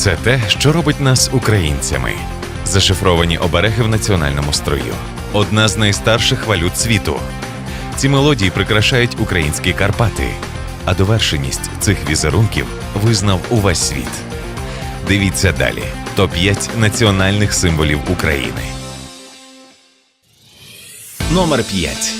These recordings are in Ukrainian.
Це те, що робить нас українцями. Зашифровані обереги в національному строю. Одна з найстарших валют світу. Ці мелодії прикрашають українські Карпати, а довершеність цих візерунків визнав увесь світ. Дивіться далі: топ-5 національних символів України. Номер 5.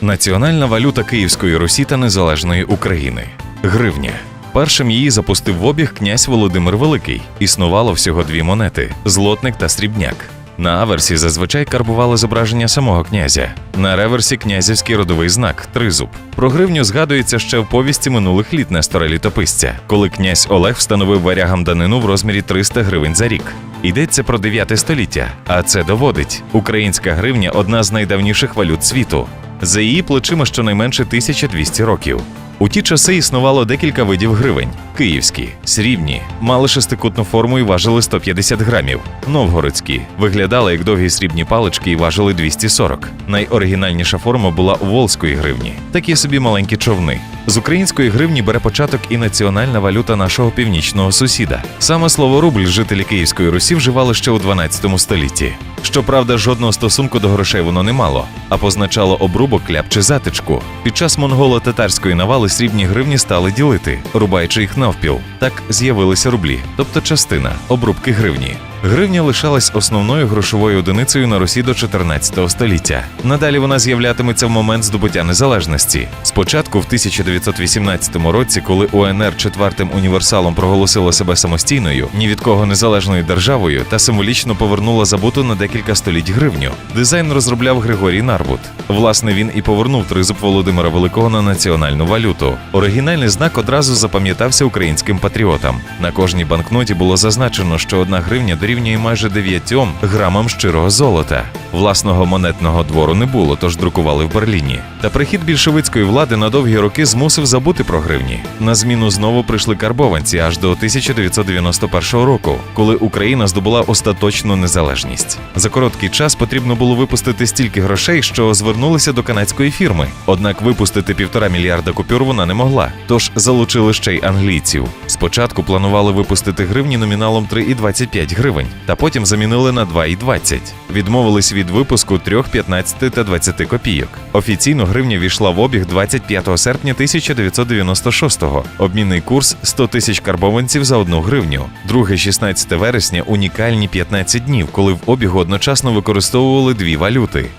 Національна валюта Київської Русі та Незалежної України гривня. Першим її запустив в обіг князь Володимир Великий. Існувало всього дві монети злотник та срібняк. На аверсі зазвичай карбували зображення самого князя. На реверсі князівський родовий знак тризуб. Про гривню згадується ще в повісті минулих літ Нестора Літописця, коли князь Олег встановив варягам данину в розмірі 300 гривень за рік. Йдеться про 9 століття, а це доводить: українська гривня одна з найдавніших валют світу. За її плечима щонайменше 1200 років. У ті часи існувало декілька видів гривень: київські, срібні, мали шестикутну форму і важили 150 грамів. Новгородські виглядали як довгі срібні палички і важили 240. Найоригінальніша форма була у волзької гривні, такі собі маленькі човни. З української гривні бере початок і національна валюта нашого північного сусіда. Саме слово рубль жителі Київської Русі вживали ще у 12 столітті. Щоправда, жодного стосунку до грошей воно не мало, а позначало обрубок, кляп чи затичку. Під час монголо-татарської навали срібні гривні стали ділити, рубаючи їх навпіл. Так з'явилися рублі, тобто частина обрубки гривні. Гривня лишалась основною грошовою одиницею на Русі до 14 століття. Надалі вона з'являтиметься в момент здобуття незалежності. Спочатку, в 1918 році, коли УНР четвертим універсалом проголосила себе самостійною, ні від кого незалежною державою та символічно повернула забуту на декілька століть гривню. Дизайн розробляв Григорій Нарбут. Власне, він і повернув тризуб Володимира Великого на національну валюту. Оригінальний знак одразу запам'ятався українським патріотам. На кожній банкноті було зазначено, що одна гривня дорівнює майже 9 грамам щирого золота. Власного монетного двору не було, тож друкували в Берліні. Та прихід більшовицької влади на довгі роки змусив забути про гривні. На зміну знову прийшли карбованці аж до 1991 року, коли Україна здобула остаточну незалежність. За короткий час потрібно було випустити стільки грошей, що звернулися до канадської фірми. Однак випустити півтора мільярда купюр вона не могла, тож залучили ще й англійців. Спочатку планували випустити гривні номіналом 3,25 гривень, та потім замінили на 2,20. Відмовились від випуску 3, 15 та 20 копійок. Офіційно гривня війшла в обіг 25 серпня 1996-го. Обмінний курс 100 тисяч карбованців за одну гривню. Друге 16 вересня унікальні 15 днів, коли в обігу одночасно використовували дві валюти.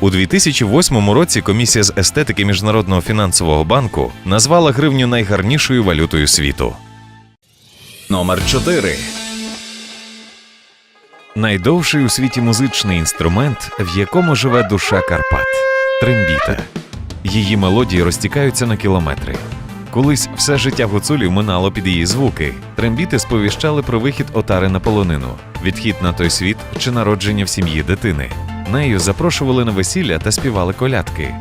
У 2008 році комісія з естетики Міжнародного фінансового банку назвала гривню найгарнішою валютою світу. Номер 4. Найдовший у світі музичний інструмент, в якому живе душа Карпат трембіта. Її мелодії розтікаються на кілометри. Колись все життя гуцулів минало під її звуки. Трембіти сповіщали про вихід отари на полонину, відхід на той світ чи народження в сім'ї дитини. Нею запрошували на весілля та співали колядки.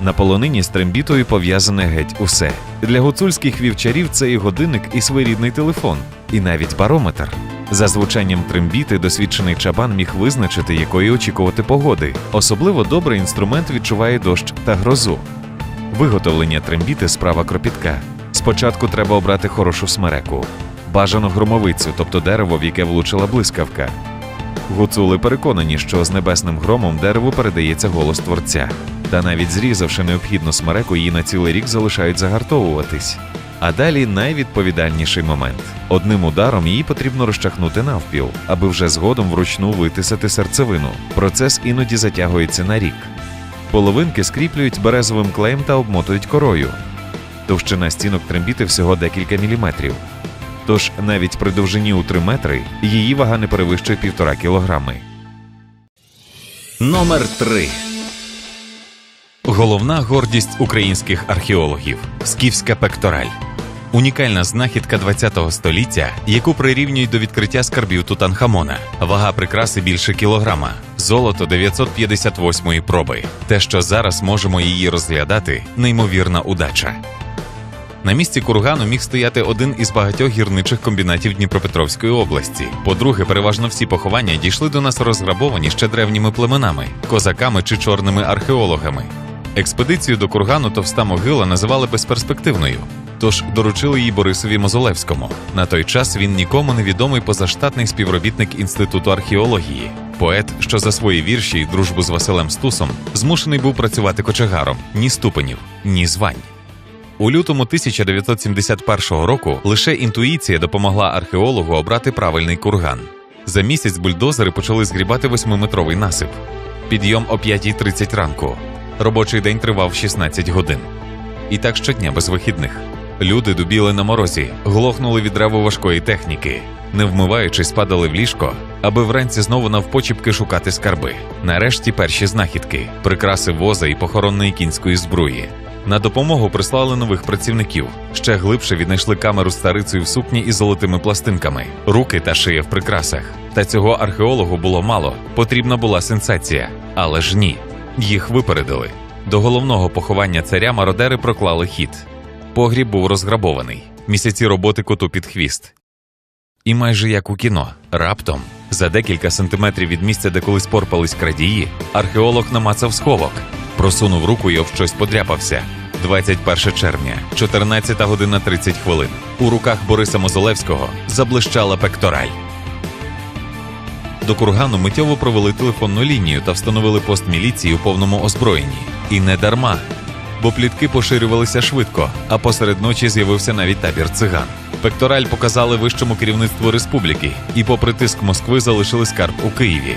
На полонині з трембітою пов'язане геть усе. Для гуцульських вівчарів це і годинник, і своєрідний телефон, і навіть барометр. За звучанням трембіти досвідчений чабан міг визначити, якої очікувати погоди. Особливо добре інструмент відчуває дощ та грозу. Виготовлення трембіти справа кропітка. Спочатку треба обрати хорошу смереку, бажану громовицю, тобто дерево, в яке влучила блискавка. Гуцули переконані, що з небесним громом дереву передається голос творця. Та навіть зрізавши необхідну смереку, її на цілий рік залишають загартовуватись. А далі найвідповідальніший момент. Одним ударом її потрібно розчахнути навпіл, аби вже згодом вручну витисати серцевину. Процес іноді затягується на рік. Половинки скріплюють березовим клеєм та обмотують корою. Товщина стінок трембіти всього декілька міліметрів. Тож навіть при довжині у 3 метри її вага не перевищує півтора кілограми. Номер 3. Головна гордість українських археологів скіфська пектораль. Унікальна знахідка ХХ століття, яку прирівнюють до відкриття скарбів Тутанхамона. Вага прикраси більше кілограма, золото 958-ї проби. Те, що зараз можемо її розглядати, неймовірна удача. На місці кургану міг стояти один із багатьох гірничих комбінатів Дніпропетровської області. По-друге, переважно всі поховання дійшли до нас розграбовані ще древніми племенами, козаками чи чорними археологами. Експедицію до кургану товста могила називали безперспективною. Тож доручили її Борисові Мозолевському. На той час він нікому невідомий позаштатний співробітник інституту археології. Поет, що за свої вірші й дружбу з Василем Стусом змушений був працювати кочегаром ні ступенів, ні звань. У лютому 1971 року лише інтуїція допомогла археологу обрати правильний курган. За місяць бульдозери почали згрібати восьмиметровий насип. Підйом о 5.30 ранку. Робочий день тривав 16 годин. І так щодня без вихідних. Люди дубіли на морозі, глохнули від реву важкої техніки, не вмиваючись, падали в ліжко, аби вранці знову навпочіпки шукати скарби. Нарешті перші знахідки, прикраси воза і похоронної кінської збруї. На допомогу прислали нових працівників. Ще глибше віднайшли камеру старицею в сукні із золотими пластинками, руки та шия в прикрасах. Та цього археологу було мало. Потрібна була сенсація. Але ж ні. Їх випередили. До головного поховання царя мародери проклали хід. Погріб був розграбований. Місяці роботи коту під хвіст. І майже як у кіно, раптом, за декілька сантиметрів від місця, де колись порпались крадії, археолог намацав сховок, просунув руку і об щось подряпався. 21 червня, 14 година 30 хвилин. У руках Бориса Мозолевського заблищала пектораль. До кургану миттєво провели телефонну лінію та встановили пост міліції у повному озброєнні. І не дарма. Бо плітки поширювалися швидко, а посеред ночі з'явився навіть табір циган. Пектораль показали вищому керівництву республіки, і, попри тиск Москви, залишили скарб у Києві.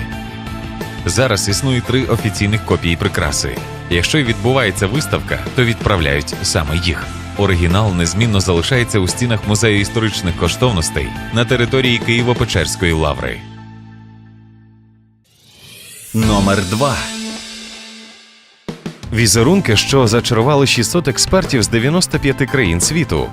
Зараз існує три офіційних копії прикраси. Якщо й відбувається виставка, то відправляють саме їх. Оригінал незмінно залишається у стінах музею історичних коштовностей на території Києво-Печерської лаври. Номер 2. Візерунки, що зачарували 600 експертів з 95 країн світу.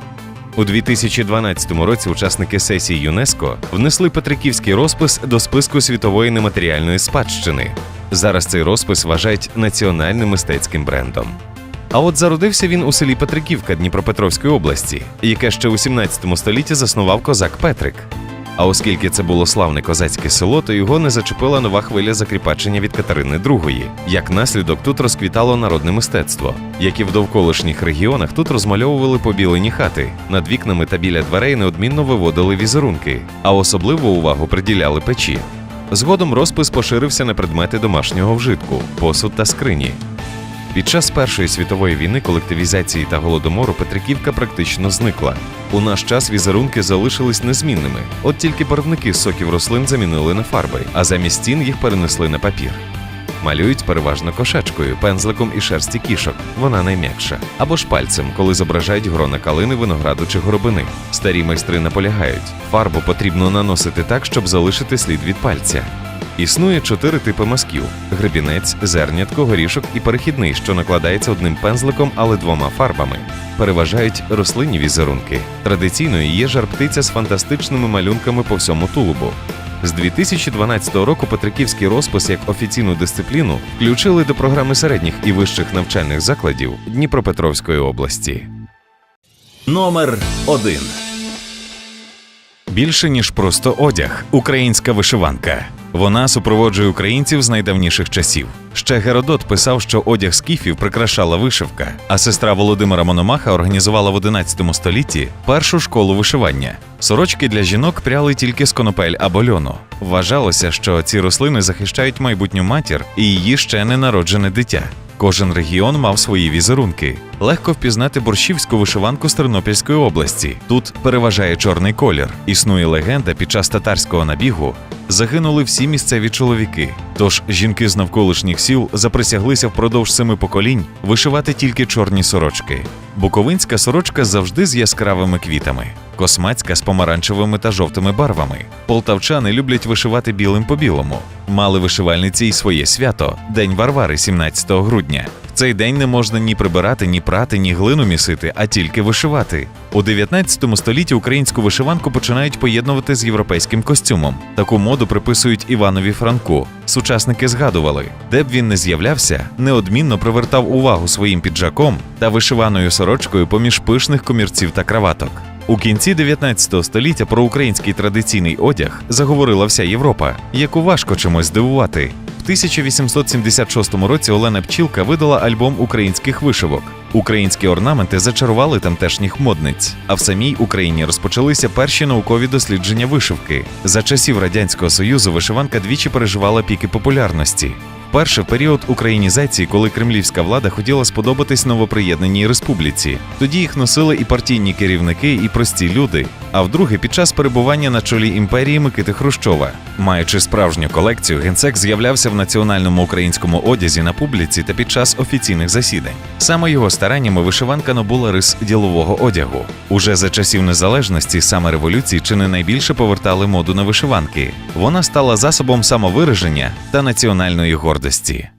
У 2012 році учасники сесії ЮНЕСКО внесли Петриківський розпис до списку світової нематеріальної спадщини. Зараз цей розпис вважають національним мистецьким брендом. А от зародився він у селі Петриківка Дніпропетровської області, яке ще у 17 столітті заснував козак Петрик. А оскільки це було славне козацьке село, то його не зачепила нова хвиля закріпачення від Катерини II. Як наслідок, тут розквітало народне мистецтво, як і в довколишніх регіонах тут розмальовували побілені хати. Над вікнами та біля дверей неодмінно виводили візерунки, а особливу увагу приділяли печі. Згодом розпис поширився на предмети домашнього вжитку, посуд та скрині. Під час Першої світової війни, колективізації та голодомору Петриківка практично зникла. У наш час візерунки залишились незмінними, от тільки барвники соків рослин замінили на фарби, а замість стін їх перенесли на папір. Малюють переважно кошечкою, пензликом і шерсті кішок, вона найм'якша, або ж пальцем, коли зображають грона калини, винограду чи горобини. Старі майстри наполягають, фарбу потрібно наносити так, щоб залишити слід від пальця. Існує чотири типи мазків: гребінець, зернятко, горішок і перехідний, що накладається одним пензликом, але двома фарбами. Переважають рослинні візерунки. Традиційною є жар-птиця з фантастичними малюнками по всьому тулубу. З 2012 року Петриківський розпис як офіційну дисципліну включили до програми середніх і вищих навчальних закладів Дніпропетровської області. Номер 1. Більше ніж просто одяг, українська вишиванка. Вона супроводжує українців з найдавніших часів. Ще Геродот писав, що одяг скіфів прикрашала вишивка, а сестра Володимира Мономаха організувала в 11 столітті першу школу вишивання. Сорочки для жінок пряли тільки з конопель або льону. Вважалося, що ці рослини захищають майбутню матір і її ще ненароджене дитя. Кожен регіон мав свої візерунки. Легко впізнати борщівську вишиванку з Тернопільської області. Тут переважає чорний колір. Існує легенда, під час татарського набігу загинули всі місцеві чоловіки. Тож жінки з навколишніх сіл заприсяглися впродовж семи поколінь вишивати тільки чорні сорочки. Буковинська сорочка завжди з яскравими квітами, космацька з помаранчевими та жовтими барвами. Полтавчани люблять вишивати білим по білому. Мали вишивальниці й своє свято День Варвари, 17 грудня. В цей день не можна ні прибирати, ні прати, ні глину місити, а тільки вишивати. У 19 столітті українську вишиванку починають поєднувати з європейським костюмом. Таку моду приписують Іванові Франку. Сучасники згадували, де б він не з'являвся, неодмінно привертав увагу своїм піджаком та вишиваною сорочкою поміж пишних комірців та краваток. У кінці 19 століття про український традиційний одяг заговорила вся Європа, яку важко чимось здивувати. В 1876 році Олена Пчілка видала альбом українських вишивок. Українські орнаменти зачарували тамтешніх модниць, а в самій Україні розпочалися перші наукові дослідження вишивки. За часів радянського союзу вишиванка двічі переживала піки популярності. Вперше період українізації, коли кремлівська влада хотіла сподобатись новоприєднаній республіці. Тоді їх носили і партійні керівники, і прості люди. А вдруге, під час перебування на чолі імперії Микити Хрущова. Маючи справжню колекцію, генсек з'являвся в національному українському одязі на публіці та під час офіційних засідань. Саме його стараннями вишиванка набула рис ділового одягу. Уже за часів незалежності, саме революції, чи не найбільше повертали моду на вишиванки. Вона стала засобом самовираження та національної гордості.